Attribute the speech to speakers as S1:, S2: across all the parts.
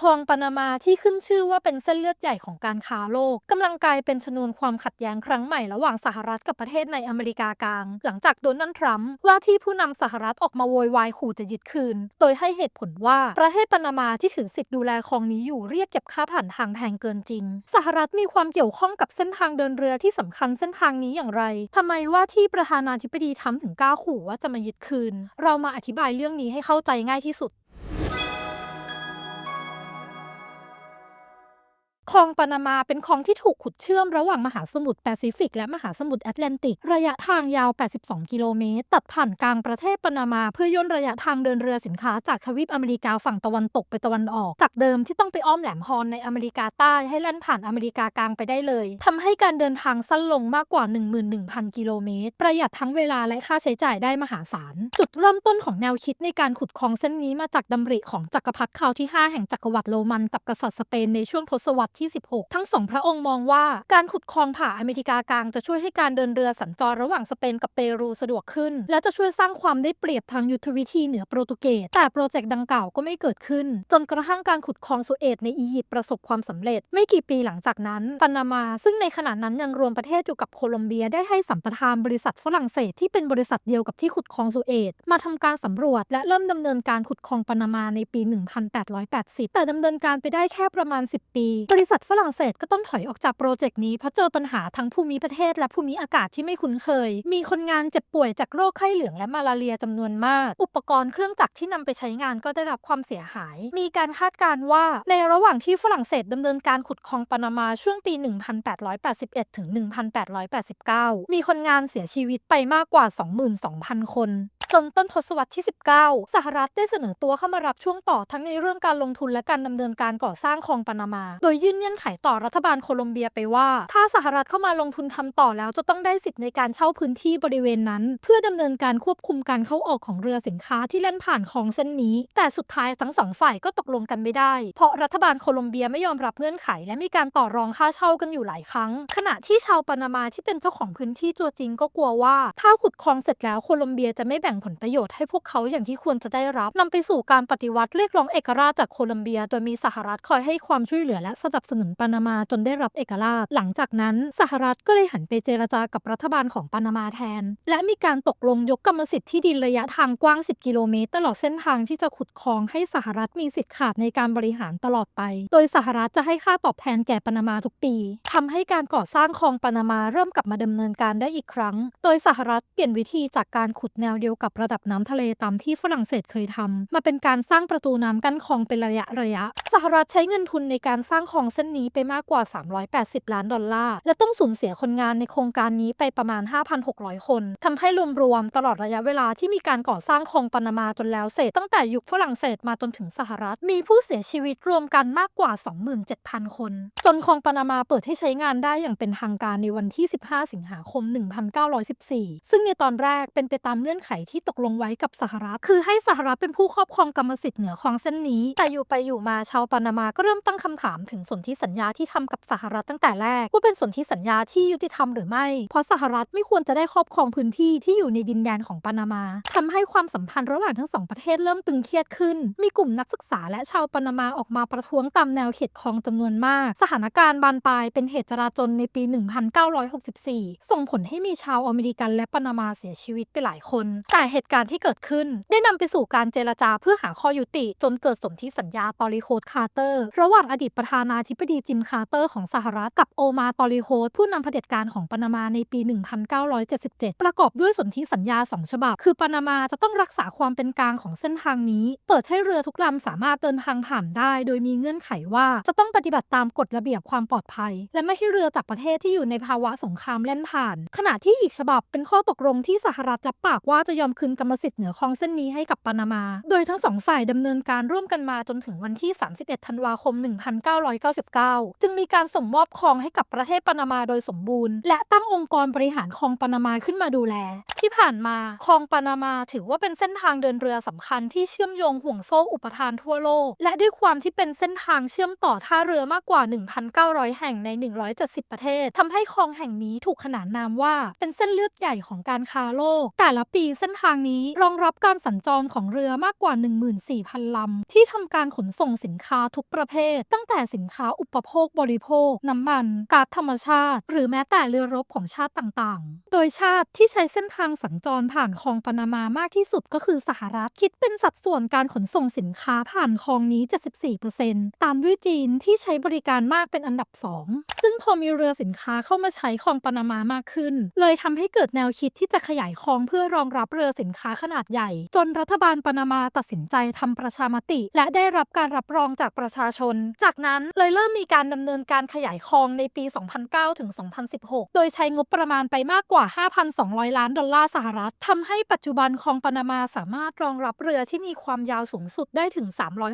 S1: คลองปานามาที่ขึ้นชื่อว่าเป็นเส้นเลือดใหญ่ของการค้าโลกกำลังกลายเป็นชนวนความขัดแย้งครั้งใหม่ระหว่างสหรัฐกับประเทศในอเมริกากลาง หลังจากโดนัลด์ทรัมป์ว่าที่ผู้นำสหรัฐออกมาโวยวายขู่จะยึดคืน โดยให้เหตุผลว่าประเทศปานามาที่ถือสิทธิ์ดูแลคลองนี้อยู่เรียกเก็บค่าผ่านทางแพงเกินจริง สหรัฐมีความเกี่ยวข้องกับเส้นทางเดินเรือที่สำคัญเส้นทางนี้อย่างไรทำไมว่าที่ประธานาธิบดีทรัมป์ถึงกล้าขู่ว่าจะมายึดคืน เรามาอธิบายเรื่องนี้ให้เข้าใจง่ายที่สุด คลองปานามาเป็นคลองที่ถูกขุดเชื่อมระหว่างมหาสมุทรแปซิฟิก และมหาสมุทรแอตแลนติก ระยะทางยาว 82 กิโลเมตร ตัดผ่านกลางประเทศปานามาเพื่อย่นระยะทางเดินเรือสินค้าจากทวีปอเมริกาฝั่งตะวันตกไปตะวันออก จากเดิมที่ต้องไปอ้อมแหลมฮอนในอเมริกาใต้ให้แล่นผ่านอเมริกากลางไปได้เลยทำให้การเดินทางสั้นลงมากกว่า 11,000 กิโลเมตร ประหยัดทั้งเวลาและค่าใช้จ่ายได้มหาศาล จุดเริ่มต้นของแนวคิดในการขุดคลองเส้นนี้มาจากดำริของจักรพรรดิคราวที่ 5 แห่งจักรวรรดิโรมันกับกษัตริย์สเปนในช่วงทศวรรษที่ 16 ทั้งสองพระองค์มองว่าการขุดคลองผ่าอเมริกากลางจะช่วยให้การเดินเรือสัญจรระหว่างสเปนกับเปรูสะดวกขึ้น และจะช่วยสร้างความได้เปรียบทางยุทธวิธีเหนือโปรตุเกสแต่โปรเจกต์ดังกล่าวก็ไม่เกิดขึ้น จนกระทั่งการขุดคลองสุเอตในอียิปต์ประสบความสำเร็จ ไม่กี่ปีหลังจากนั้นปานามา ซึ่งในขณะนั้นยังรวมประเทศอยู่กับโคลอมเบียได้ให้สัมปทานบริษัทฝรั่งเศสที่เป็นบริษัทเดียวกับที่ขุดคลองสุเอตมาทำการสำรวจ และเริ่มดำเนินการขุดคลองปานามาในปี 1880 แต่ดำเนินการไปได้แค่ประมาณ 10 ปีบริษัทฝรั่งเศสก็ต้องถอยออกจากโปรเจกต์นี้เพราะเจอปัญหาทั้งภูมิประเทศและภูมิอากาศที่ไม่คุ้นเคย มีคนงานเจ็บป่วยจากโรคไข้เหลืองและมาลาเรียจำนวนมาก อุปกรณ์เครื่องจักรที่นำไปใช้งานก็ได้รับความเสียหาย มีการคาดการณ์ว่าในระหว่างที่ฝรั่งเศสดำเนินการขุดคลองปานามาช่วงปี 1881 ถึง 1889 มีคนงานเสียชีวิตไปมากกว่า 22,000 คน จนต้นทศวรรษที่ 19 สหรัฐได้เสนอตัวเข้ามารับช่วงต่อทั้งในเรื่องการลงทุนและการดำเนินการก่อสร้างคลองปานามา โดยยื่นเงื่อนไขต่อรัฐบาลโคลอมเบียไปว่า ถ้าสหรัฐเข้ามาลงทุนทำต่อแล้วจะต้องได้สิทธิ์ในการเช่าพื้นที่บริเวณนั้น เพื่อดำเนินการควบคุมการเข้าออกของเรือสินค้าที่เล่นผ่านคลองเส้นนี้ แต่สุดท้ายทั้งสองฝ่ายก็ตกลงกันไม่ได้ เพราะรัฐบาลโคลอมเบียไม่ยอมรับเงื่อนไข และมีการต่อรองค่าเช่ากันอยู่หลายครั้ง ขณะที่ชาวปานามาที่เป็นเจ้าของพื้นที่ตัวจริงก็กลัวว่า ถ้าขุดคลองเสร็จแล้วโคลอมเบียจะไม่แบ่งผลประโยชน์ให้พวกเขาอย่างที่ควรจะได้รับนำไปสู่การปฏิวัติเรียกร้องเอกราชจากโคลอมเบีย โดยมีสหรัฐคอยให้ความช่วยเหลือและสนับสนุนปานามาจนได้รับเอกราช หลังจากนั้นสหรัฐก็เลยหันไปเจรจากับรัฐบาลของปานามาแทน และมีการตกลงยกกรรมสิทธิ์ที่ดินระยะทางกว้าง 10 กิโลเมตร ตลอดเส้นทางที่จะขุดคลองให้สหรัฐมีสิทธิ์ขาดในการบริหารตลอดไป โดยสหรัฐจะให้ค่าตอบแทนแก่ปานามาทุกปีทำให้การก่อสร้างคลองปานามาเริ่มกลับมาดำเนินการได้อีกครั้ง โดยสหรัฐเปลี่ยนวิธีจากการขุดแนวเดียวกับระดับน้ำทะเลตามที่ฝรั่งเศสเคยทำมาเป็นการสร้างประตูน้ำกั้นคลองเป็นระยะระยะ สหรัฐใช้เงินทุนในการสร้างคลองเส้นนี้ไปมากกว่า 380 ล้านดอลลาร์ และต้องสูญเสียคนงานในโครงการนี้ไปประมาณ 5,600 คนทำให้รวมๆตลอดระยะเวลาที่มีการก่อสร้างคลองปานามาจนแล้วเสร็จตั้งแต่ยุคฝรั่งเศสมาจนถึงสหรัฐ มีผู้เสียชีวิตรวมกันมากกว่า 27,000 คน จนคลองปานามาเปิดให้ใช้งานได้อย่างเป็นทางการในวันที่ 15 สิงหาคม 1914 ซึ่งในตอนแรกเป็นไปตามเงื่อนไขที่ตกลงไว้กับสหรัฐ คือให้สหรัฐเป็นผู้ครอบครองกรรมสิทธิ์เหนือคลองเส้นนี้ แต่อยู่ไปอยู่มาชาวปานามาก็เริ่มตั้งคำถามถึงสนธิสัญญาที่ทำกับสหรัฐตั้งแต่แรก ว่าเป็นสนธิสัญญาที่ยุติธรรมหรือไม่ เพราะสหรัฐไม่ควรจะได้ครอบครองพื้นที่ที่อยู่ในดินแดนของปานามาทำให้ความสัมพันธ์ระหว่างทั้งสองประเทศเริ่มตึงเครียดขึ้น มีกลุ่มนักศึกษาและชาวปานามาออกมาประท้วงตามแนวเขตคลองจำนวนมาก สถานการณ์บานปลายเป็นเหตุจราจนในปี 1964 ส่งผลให้มีชาวอเมริกันและปานามาเสียชีวิตไปหลายคน แต่เหตุการณ์ที่เกิดขึ้น ได้นำไปสู่การเจรจาเพื่อหาข้อยุติ จนเกิดสนธิสัญญาตอริโคดคาร์เตอร์ ระหว่างอดีตประธานาธิบดีจิมคาร์เตอร์ของสหรัฐกับโอมาตอริโคดผู้นำเผด็จการของปานามาในปี 1977 ประกอบด้วยสนธิสัญญา 2 ฉบับ คือปานามาจะต้องรักษาความเป็นกลางของเส้นทางนี้ เปิดให้เรือทุกลำสามารถเดินทางผ่านได้ โดยมีเงื่อนไขว่าจะต้องปฏิบัติตามกฎระเบียบความปลอดภัย และไม่ให้เรือจากประเทศที่อยู่ในภาวะสงครามเล่นผ่าน ขณะที่อีกฉบับเป็นข้อตกลงที่สหรัฐรับปากว่าจะยอมคืนกรรมสิทธิ์เหนือคลองเส้นนี้ให้กับปานามา โดยทั้งสองฝ่ายดำเนินการร่วมกันมาจนถึงวันที่ 31 ธันวาคม 1999 จึงมีการส่งมอบคลองให้กับประเทศปานามาโดยสมบูรณ์ และตั้งองค์กรบริหารคลองปานามาขึ้นมาดูแล ที่ผ่านมาคลองปานามาถือว่าเป็นเส้นทางเดินเรือสำคัญที่เชื่อมโยงห่วงโซ่อุปทานทั่วโลก และด้วยความที่เป็นเส้นทางเชื่อมต่อท่าเรือมากกว่า 1,900 แห่งใน 170 ประเทศทำให้คลองแห่งนี้ถูกขนานนามว่าเป็นเส้นเลือดใหญ่ของการค้าโลก แต่ละปีเส้นทางนี้รองรับการสัญจรของเรือมากกว่า 14,000 ลำ ที่ทำการขนส่งสินค้าทุกประเภท ตั้งแต่สินค้าอุปโภคบริโภค น้ำมันก๊าซธรรมชาติ หรือแม้แต่เรือรบของชาติต่างๆ โดยชาติที่ใช้เส้นทางสัญจรผ่านคลองปานามามากที่สุดก็คือสหรัฐคิดเป็นสัดส่วนการขนส่งสินค้าผ่านคลองนี้ 74%ตามด้วยจีนที่ใช้บริการมากเป็นอันดับ 2 ซึ่งพอมีเรือสินค้าเข้ามาใช้คลองปานามามากขึ้น เลยทำให้เกิดแนวคิดที่จะขยายคลองเพื่อรองรับเรือสินค้าขนาดใหญ่ จนรัฐบาลปานามาตัดสินใจทำประชามติ และได้รับการรับรองจากประชาชน จากนั้นเลยเริ่มมีการดำเนินการขยายคลองในปี 2009 ถึง 2016 โดยใช้งบประมาณไปมากกว่า 5,200 ล้านดอลลาร์สหรัฐทำให้ปัจจุบันคลองปานามาสามารถรองรับเรือที่มีความยาวสูงสุดได้ถึง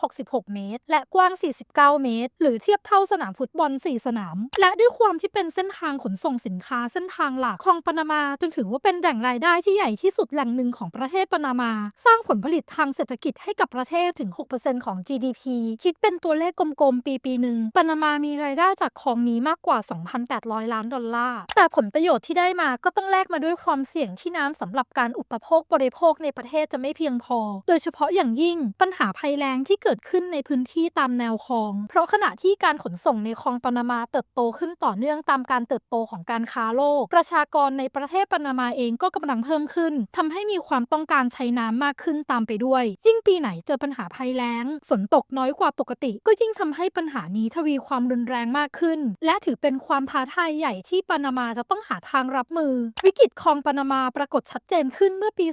S1: 366 เมตร และกว้าง 49 เมตร หรือเทียบเท่าสนามฟุตบอล 4 สนาม และด้วยความที่เป็นเส้นทางขนส่งสินค้าเส้นทางหลักคลองปานามาจนถือว่าเป็นแหล่งรายได้ที่ใหญ่ที่สุดแหล่งหนึ่งของประเทศปานามา สร้างผลผลิตทางเศรษฐกิจให้กับประเทศถึง 6%ของ GDP คิดเป็นตัวเลขกลมๆ ปีปีหนึ่งปานามามีรายได้จากคลองนี้มากกว่า 2,800 ล้านดอลลาร์ แต่ผลประโยชน์ที่ได้มาก็ต้องแลกมาด้วยความเสี่ยงที่น้ำสำหรับการอุปโภคบริโภคในประเทศจะไม่เพียงพอ โดยเฉพาะอย่างยิ่งปัญหาภัยแล้งที่เกิดขึ้นในพื้นที่ตามแนวคลอง เพราะขณะที่การขนส่งในคลองปานามาเติบโตขึ้นต่อเนื่องตามการเติบโตของการค้าโลก ประชากรในประเทศปานามาเองก็กำลังเพิ่มขึ้นทำให้มีความต้องการใช้น้ำมากขึ้นตามไปด้วย ยิ่งปีไหนเจอปัญหาภัยแล้ง ฝนตกน้อยกว่าปกติ ก็ยิ่งทำให้ปัญหานี้ทวีความรุนแรงมากขึ้น และถือเป็นความท้าทายใหญ่ที่ปานามาจะต้องหาทางรับมือ วิกฤตคลองปานามาปรากฏชัดเจนขึ้นเมื่อปี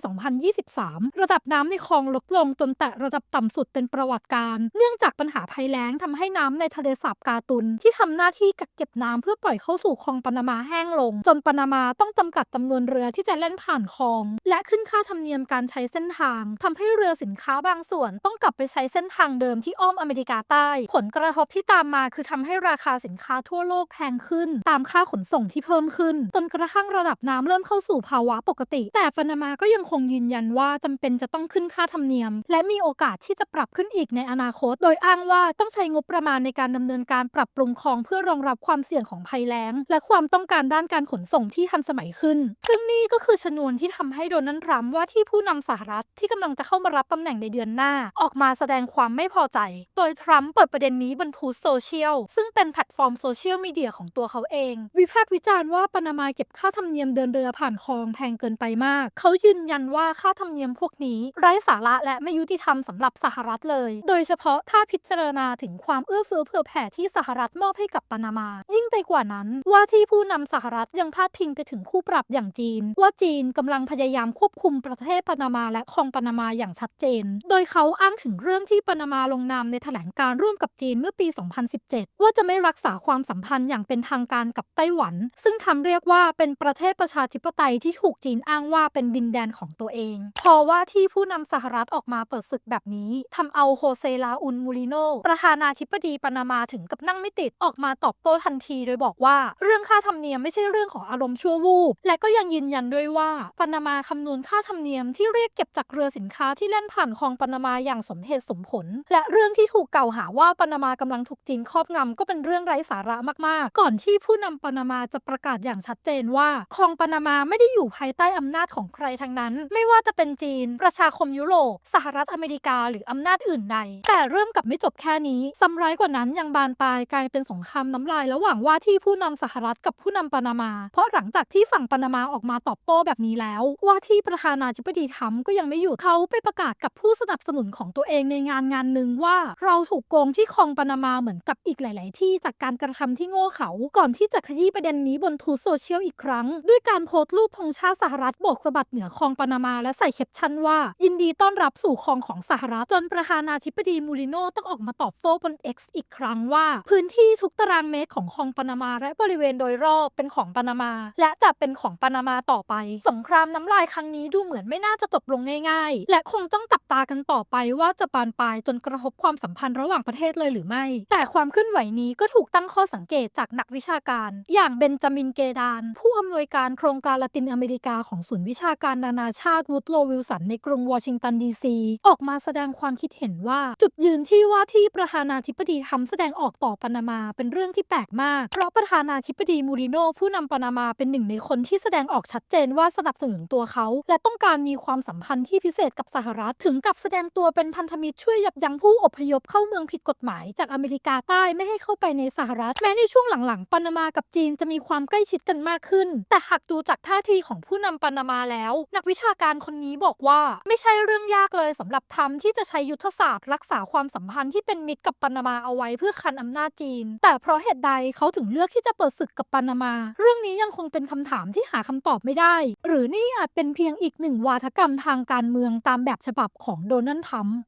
S1: 2023 ระดับน้ำในคลองลดลงจนแตะระดับต่ำสุดเป็นประวัติการ เนื่องจากปัญหาภัยแล้งทำให้น้ำในทะเลสาบกาตุน ที่ทำหน้าที่กักเก็บน้ำเพื่อปล่อยเข้าสู่คลองปานามาแห้งลง จนปานามาต้องจำกัดจำนวนเรือที่จะเล่นผ่านคลอง และขึ้นค่าธรรมเนียมการใช้เส้นทางทำให้เรือสินค้าบางส่วนต้องกลับไปใช้เส้นทางเดิมที่อ้อมอเมริกาใต้ ผลกระทบที่ตามมาคือทำให้ราคาสินค้าทั่วโลกแพงขึ้น ตามค่าขนส่งที่เพิ่มขึ้น จนกระทั่งระดับน้ำเริ่มเข้าสู่ภาวะปกติ แต่ปานามาก็ยังคงยืนยันว่าจำเป็นจะต้องขึ้นค่าธรรมเนียม และมีโอกาสที่จะปรับขึ้นอีกในอนาคต โดยอ้างว่าต้องใช้งบประมาณในการดำเนินการปรับปรุงคลองเพื่อรองรับความเสี่ยงของภัยแล้ง และความต้องการด้านการขนส่งที่ทันสมัยขึ้น ซึ่งนี่ก็คือชนวนที่ทำให้โดนัลด์ทรัมป์ว่าที่ผู้นำสหรัฐที่กำลังจะเข้ามารับตำแหน่งในเดือนหน้า ออกมาแสดงความไม่พอใจ โดยทรัมป์เปิดประเด็นนี้บนทูตโซเชียล ซึ่งเป็นแพลตฟอร์มโซเชียลมีเดียของตัวเขาเอง วิพากษ์วิจารณ์ว่าปานามาเก็บค่าธรรมเนียมเดินเรือผ่านคลองแพงเกินไปมาก เขายืนยันว่าค่าธรรมเนียมพวกนี้ไร้สาระและไม่ยุติธรรมสำหรับสหรัฐเลย โดยเฉพาะถ้าพิจารณาถึงความเอื้อเฟื้อเผื่อแผ่ที่สหรัฐมอบให้กับปานามา ยิ่งไปกว่านั้นว่าที่ผู้นำสหรัฐยังพาดพิงไปถึงคู่ปรับอย่างจีน ว่าจีนกำลังพยายามควบคุมุมประเทศปานามาและคลองปานามาอย่างชัดเจน โดยเขาอ้างถึงเรื่องที่ปานามาลงนามในแถลงการร่วมกับจีนเมื่อปี 2017 ว่าจะไม่รักษาความสัมพันธ์อย่างเป็นทางการกับไต้หวัน ซึ่งทำเรียกว่าเป็นประเทศประชาธิปไตยที่ถูกจีนอ้างว่าเป็นดินแดนของตัวเอง พอว่าที่ผู้นำสหรัฐออกมาเปิดศึกแบบนี้ทำเอาโฮเซลาอุนมูริโนประธานาธิบดีปานามาถึงกับนั่งไม่ติดออกมาตอบโต้ทันที โดยบอกว่า เรื่องค่าธรรมเนียมไม่ใช่เรื่องของอารมณ์ชั่ววูบและก็ยังยืนยันด้วยว่าปานามาคำนวณค่าธรรมเนียมที่เรียกเก็บจากเรือสินค้าที่เล่นผ่านคลองปานามาอย่างสมเหตุสมผล และเรื่องที่ถูกกล่าวหาว่าปานามากำลังถูกจีนครอบงำก็เป็นเรื่องไร้สาระมากๆ ก่อนที่ผู้นำปานามาจะประกาศอย่างชัดเจนว่าคลองปานามาไม่ได้อยู่ภายใต้อำนาจของใครทั้งนั้น ไม่ว่าจะเป็นจีน ประชาคมยุโรปสหรัฐอเมริกา หรืออำนาจอื่นใด แต่เรื่องกับไม่จบแค่นี้ซ้ำร้ายกว่านั้นยังบานปลายกลายเป็นสงครามน้ำลายระหว่างว่าที่ผู้นำสหรัฐกับผู้นำปานามา เพราะหลังจากที่ฝั่งปานามาออกมาตอบโต้แบบนี้แล้ว ว่าที่ประธานาธิบดีทรัมก็ยังไม่หยุดเขาไปประกาศกับผู้สนับสนุนของตัวเองในงานงานหนึ่งว่า เราถูกโกงที่คลองปานามาเหมือนกับอีกหลาย ๆ ที่จากการกระทำที่โง่เขาก่อนที่จะขยี้ประเด็นนี้บนทูตโซเชียลอีกครั้ง ด้วยการโพสต์รูปธงชาติสหรัฐโบกสะบัดเหนือคลองปานามา และใส่แคปชั่นว่า ยินดีต้อนรับสู่คลองของสหรัฐจนประธานาธิบดีมูริโนต้องออกมาตอบโต้บน X อีกครั้งว่า พื้นที่ทุกตารางเมตรของคลองปานามา และบริเวณโดยรอบเป็นของปานามา และจะเป็นของปานามาต่อไป สงครามน้ำลายครั้งนี้ดูเหมือนไม่น่าจะจบลงง่ายๆ และคงต้องจับตากันต่อไปว่าจะบานปลายจนกระทบความสัมพันธ์ระหว่างประเทศเลยหรือไม่ แต่ความเคลื่อนไหวนี้ก็ถูกตั้งข้อสังเกตจากนักวิชาการ อย่างเบนจามินเกดาน ผู้อำนวยการโครงการละตินอเมริกาของศูนย์วิชาการนานาชาติวูดโลวิลสันในกรุงวอชิงตันดีซีออกมาแสดงความคิดเห็นว่า จุดยืนที่ว่าที่ประธานาธิบดีทำแสดงออกต่อปานามาเป็นเรื่องที่แปลกมาก เพราะประธานาธิบดีมูริโนผู้นำปานามาเป็นหนึ่งในคนที่แสดงออกชัดเจนว่าสนับสนุนตัวเขาและต้องการมีความสัมพันธ์ที่พิเศษกับสหรัฐถึงกับแสดงตัวเป็นพันธมิตรช่วยยับยั้งผู้อพยพเข้าเมืองผิดกฎหมาย จากอเมริกาใต้ไม่ให้เข้าไปในสหรัฐแม้ในช่วงหลังๆปานามากับจีนจะมีความใกล้ชิดกันมากขึ้น แต่หากดูจากท่าทีของผู้นำปานามาแล้ว นักวิชาการคนนี้บอกว่าไม่ใช่เรื่องยากเลยสำหรับทรัมป์ที่จะใช้ยุทธศาสตร์รักษาความสัมพันธ์ที่เป็นมิตรกับปานามาเอาไว้เพื่อคันอำนาจจีน แต่เพราะเหตุใดเขาถึงเลือกที่จะเปิดศึกกับปานามา เรื่องนี้ยังคงเป็นคำถามที่หาคำตอบไม่ได้ หรือนี่อาจเป็นเพียงอีกหนึ่งวาทกรรมทางการเมืองตามแบบฉบับของโดนัลด์ทรัมป์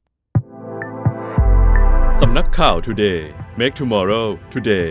S2: สำนักข่าว Today Make Tomorrow Today